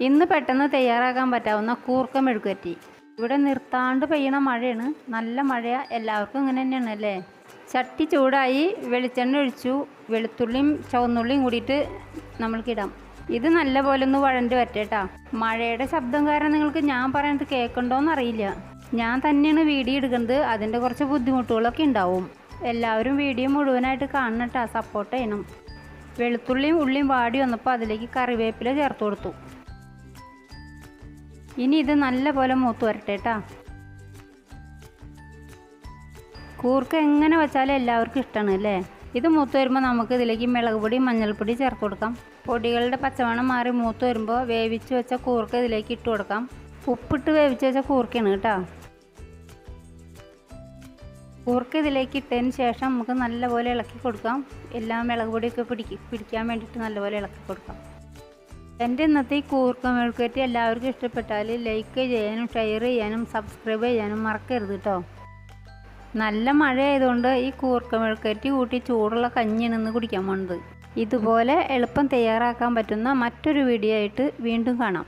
ഇന്ന് പെട്ടെന്ന് തയ്യാറാക്കാൻ പറ്റാവുന്ന കൂർക്ക മെഴുക്കുവരട്ടി ഇവിടെ നിർത്താണ്ട് പെയ്യണ മഴയാണ്. നല്ല മഴയാ. എല്ലാവർക്കും ഇങ്ങനെ തന്നെയാണ് അല്ലേ? ചട്ടി ചൂടായി വെളിച്ചെണ്ണ ഒഴിച്ചു. വെളുത്തുള്ളിയും ചുവന്നുള്ളിയും കൂടിയിട്ട് നമ്മൾക്കിടാം ഇത് നല്ല പോലെ ഒന്ന് വഴണ്ട് വരട്ടേട്ടാ. മഴയുടെ ശബ്ദം കാരണം നിങ്ങൾക്ക് ഞാൻ പറയുന്നത് കേൾക്കണ്ടോന്ന് അറിയില്ല. ഞാൻ തന്നെയാണ് വീഡിയോ എടുക്കുന്നത്. അതിന്റെ കുറച്ച് ബുദ്ധിമുട്ടുകളൊക്കെ ഉണ്ടാവും. എല്ലാവരും വീഡിയോ മുഴുവനായിട്ട് കാണണട്ടാ. സപ്പോർട്ട് ചെയ്യണം. വെളുത്തുള്ളിയും ഉള്ളിയും വാടി വന്നപ്പോൾ അതിലേക്ക് കറിവേപ്പില ചേർത്ത് കൊടുത്തു. ഇനി ഇത് നല്ലപോലെ മൂത്ത് വരട്ടെ കേട്ടോ. കൂർക്ക എങ്ങനെ വെച്ചാലും എല്ലാവർക്കും ഇഷ്ടമാണ് അല്ലേ? ഇത് മൂത്ത് വരുമ്പോൾ നമുക്ക് ഇതിലേക്ക് മുളക് പൊടി മഞ്ഞൾപ്പൊടി ചേർത്ത് കൊടുക്കാം. പൊടികളുടെ പച്ചമണം മാറി മൂത്ത് വരുമ്പോൾ വേവിച്ച് വെച്ച കൂർക്ക ഇതിലേക്ക് ഇട്ട് കൊടുക്കാം. ഉപ്പിട്ട് വേവിച്ച് വെച്ച കൂർക്കയാണ് കേട്ടോ. കൂർക്ക ഇതിലേക്ക് ഇട്ടതിന് ശേഷം നമുക്ക് നല്ലപോലെ ഇളക്കി കൊടുക്കാം. എല്ലാം മുളക് പൊടിയൊക്കെ പിടിക്കാൻ വേണ്ടിയിട്ട് നല്ലപോലെ ഇളക്കി കൊടുക്കാം. എന്റെ ഇന്നത്തെ ഈ കൂർക്ക മെഴുക്കുവരട്ടി എല്ലാവർക്കും ഇഷ്ടപ്പെട്ടാൽ ലൈക്ക് ചെയ്യാനും ഷെയർ ചെയ്യാനും സബ്സ്ക്രൈബ് ചെയ്യാനും മറക്കരുത് കേട്ടോ നല്ല മഴ ആയതുകൊണ്ട് ഈ കൂർക്ക മെഴുക്കുവരട്ടി കൂട്ടി ചൂടുള്ള കഞ്ഞിയാണ് ഇന്ന് കുടിക്കാൻ പോണത്. ഇതുപോലെ എളുപ്പം തയ്യാറാക്കാൻ പറ്റുന്ന മറ്റൊരു വീഡിയോ ആയിട്ട് വീണ്ടും കാണാം.